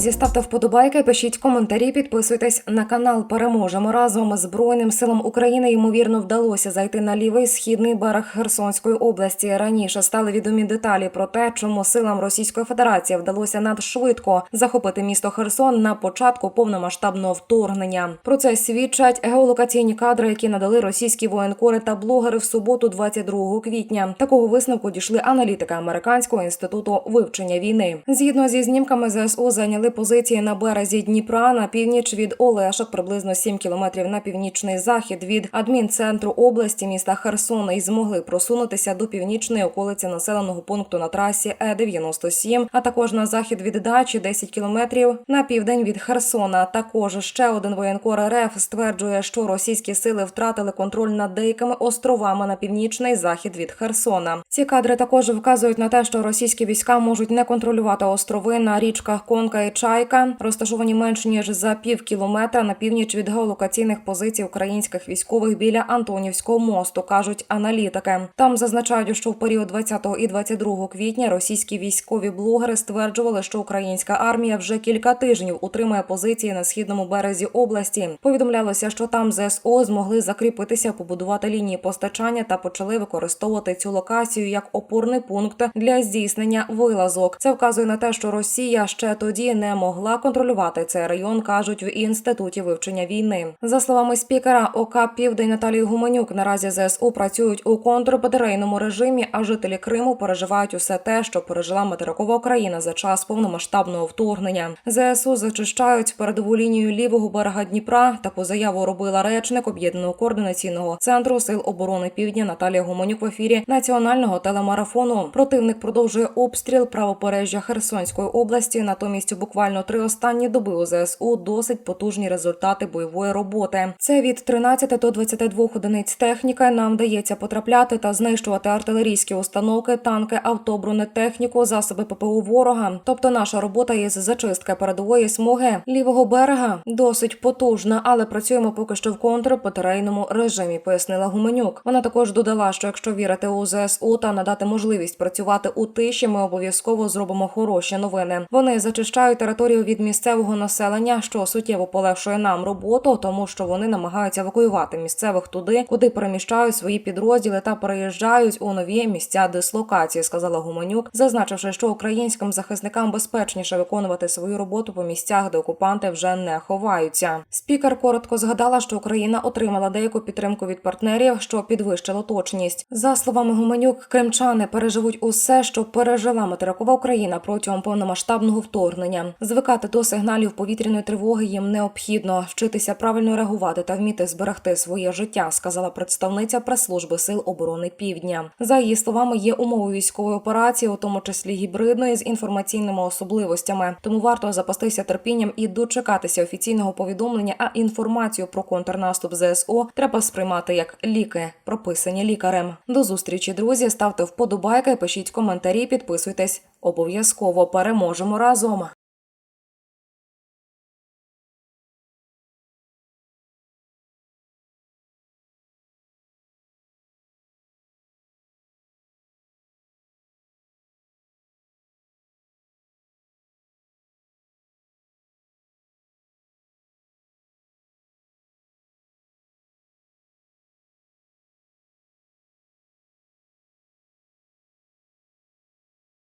Друзі, ставте вподобайки, пишіть коментарі, підписуйтесь на канал. Переможемо разом Збройним силам України. Ймовірно, вдалося зайти на лівий східний берег Херсонської області. Раніше стали відомі деталі про те, чому силам Російської Федерації вдалося надшвидко захопити місто Херсон на початку повномасштабного вторгнення. Про це свідчать геолокаційні кадри, які надали російські воєнкори та блогери в суботу, 22 квітня. Такого висновку дійшли аналітики американського інституту вивчення війни. Згідно зі знімками ЗСУ зайняли позиції на березі Дніпра на північ від Олешок, приблизно 7 кілометрів на північний захід від адмінцентру області міста Херсона і змогли просунутися до північної околиці населеного пункту на трасі Е 97 а також на захід від дачі 10 кілометрів на південь від Херсона. Також ще один воєнкор РФ стверджує, що російські сили втратили контроль над деякими островами на північний захід від Херсона. Ці кадри також вказують на те, що російські війська можуть не контролювати острови на річках Конка і Чайка, розташовані менш ніж за пів кілометра на північ від геолокаційних позицій українських військових біля Антонівського мосту, кажуть аналітики. Там зазначають, що в період 20 і 22 квітня російські військові блогери стверджували, що українська армія вже кілька тижнів утримує позиції на східному березі області. Повідомлялося, що там ЗСО змогли закріпитися, побудувати лінії постачання та почали використовувати цю локацію як опорний пункт для здійснення вилазок. Це вказує на те, що Росія ще тоді не могла контролювати цей район, кажуть в інституті вивчення війни. За словами спікера ОК Південь Наталії Гуменюк, наразі ЗСУ працюють у контрбатарейному режимі, а жителі Криму переживають усе те, що пережила материкова Україна за час повномасштабного вторгнення. ЗСУ зачищають передову лінію лівого берега Дніпра. Таку заяву робила речник об'єднаного координаційного центру сил оборони Півдня Наталія Гуменюк в ефірі національного телемарафону. Противник продовжує обстріл правобережжя Херсонської області. Натомість буквально три останні доби у ЗСУ досить потужні результати бойової роботи. Це від 13 до 22 одиниць техніки. Нам вдається потрапляти та знищувати артилерійські установки, танки, авто, бронетехніку, засоби ППО ворога. Тобто наша робота із зачистки передової смуги лівого берега досить потужна, але працюємо поки що в контрбатарейному режимі. Пояснила Гуменюк. Вона також додала, що якщо вірити у ЗСУ та надати можливість працювати у тиші, ми обов'язково зробимо хороші новини. Вони зачищають територію від місцевого населення, що суттєво полегшує нам роботу, тому що вони намагаються евакуювати місцевих туди, куди переміщають свої підрозділи та переїжджають у нові місця дислокації, сказала Гуменюк, зазначивши, що українським захисникам безпечніше виконувати свою роботу по місцях, де окупанти вже не ховаються. Спікер коротко згадала, що Україна отримала деяку підтримку від партнерів, що підвищило точність. За словами Гуменюк, кримчани переживуть усе, що пережила материкова Україна протягом повномасштабного вторгнення. Звикати до сигналів повітряної тривоги їм необхідно вчитися правильно реагувати та вміти зберегти своє життя, сказала представниця прес-служби сил оборони Півдня. За її словами, є умови військової операції, у тому числі гібридної з інформаційними особливостями. Тому варто запастися терпінням і дочекатися офіційного повідомлення. А інформацію про контрнаступ ЗСУ треба сприймати як ліки, прописані лікарем. До зустрічі, друзі. Ставте вподобайки, пишіть коментарі, підписуйтесь. Обов'язково переможемо разом.